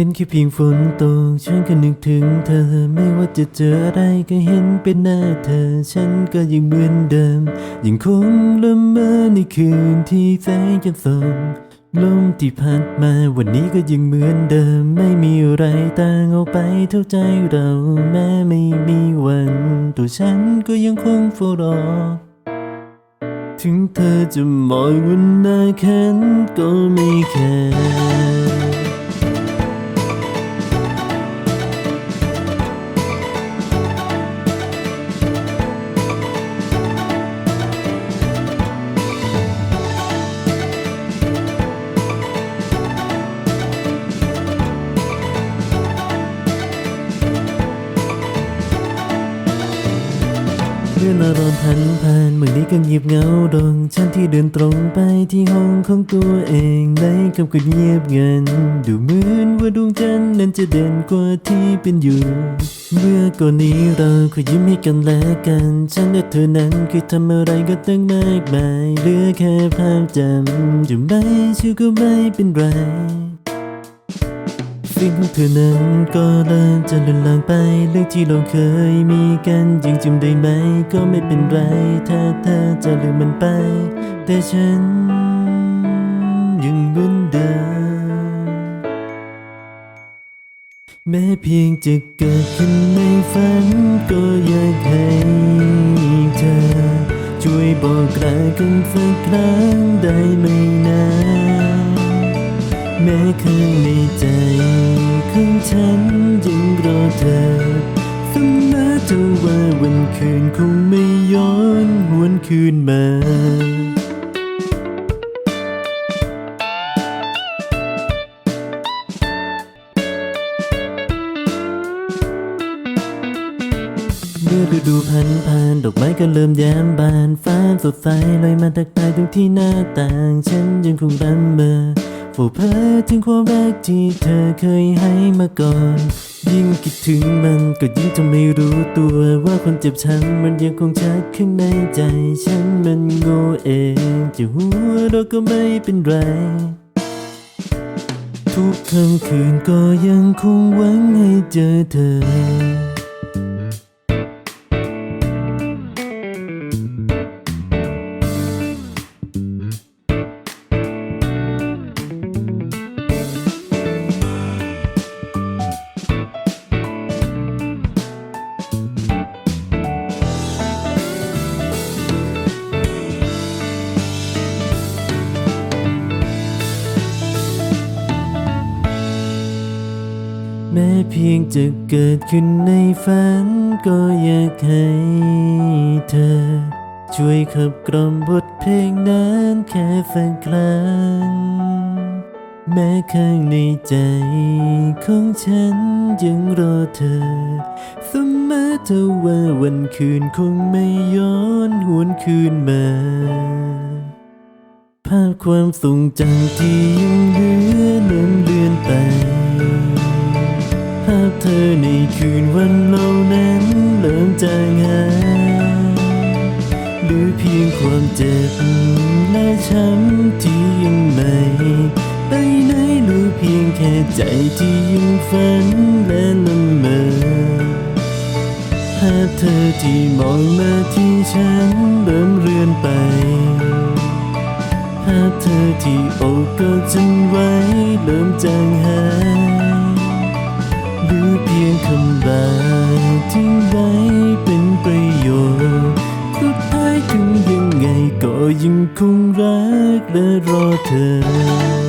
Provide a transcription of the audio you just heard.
ห็นแค่เพียงฝนตกฉันก็นึกถึงเธอ ไม่ว่าจะเจออะไรก็เห็นเป็นหน้าเธอ ฉันก็ยังเหมือนเดิม ยังคงละเมอในคืนที่แสงจะส่องลมที่พัดมาวันนี้ก็ยังเหมือนเดิม ไม่มีอะไรต่างออกไปเท่าใจเราแม้ไม่มีวัน ตัวฉันก็ยังคงเฝ้ารอ ถึงเธอจะมองวันหน้าฉันก็ไม่แค องอารมณ์พันผ่านเมื่อนี้ก็เงียบเงาดงฉันที่เดินตรงไปที่ห้องของตัวเองในคำคืนเงียบงัน ดูเหมือนว่าดวงจันทร์นั้นจะเด่นกว่าที่เป็นอยู่ เมื่อก่อนนี้เราเคยยิ้มให้กันและกัน ฉันและเธอนั้นเคยทำอะไรก็ตั้งมากมายเหลือแค่ภาพจำจะไม่ชื่อก็ไม่เป็นไร สิ่งของเธอนั้นก็เริ่มจะลือนลางไป เรื่องที่เราเคยมีกันยังจำได้ไหม ก็ไม่เป็นไร ถ้าเธอจะลืมมันไป แต่ฉันยังเหมือนเดิมแม้เพียงจะเกิดขึ้นในฝัน ก็อยากให้เธอ ช่วยบอกลากันสักครั้งได้ไหมนะ แม้ข้างในใจของฉันยังรอเธอเสมอเธอว่าวันคืนคงไม่ย้อนหวนคืนมาเมื่อฤดูพันผ่านดอกไม้ก็เริ่มแย้มบานฟ้าสดใสลอยมาทักทายตรงที่หน้าต่าง ฉันยังคงรำเมอ ฝูเพ้อถึงความรักที่เธอเคยให้มาก่อน ยิ่งคิดถึงมันก็ยิ่งจะไม่รู้ตัวว่าคนเจ็บช้ำมันยังคงชัดข้างในใจ ฉันมันโง่เอง จะหัวเราะก็ไม่เป็นไร ทุกค่ำคืนก็ยังคงหวังให้เจอเธอ แม้เพียงจะเกิดขึ้นในฝัน ก็อยากให้เธอ ช่วยขับกล่อมบทเพลงนั้นแค่สักครั้ง แม้ข้างในใจของฉันยังรอเธอเสมอเธอว่าวันคืนคงไม่ย้อนหวนคืนมา ภาพความทรงจำที่ยังเหลือเลือนเลือนไป อในคืนวันเหล่านั้นเริ่มจางหายหลือเพียงความเจ็บและช้ำที่ยังไม่ไปไหนหลือเพียงแค่ใจที่ยังฝันและละเมอภาพเธอที่มองมาที่ฉันเริ่มเรือนไปภาพเธอที่โอบกอดฉันไว้เริ่มจางหาย เพียงคำบาทิ้งไว้เป็นประโยชน์สุดท้ายถึงยังไงก็ยังคงรักและรอเธอ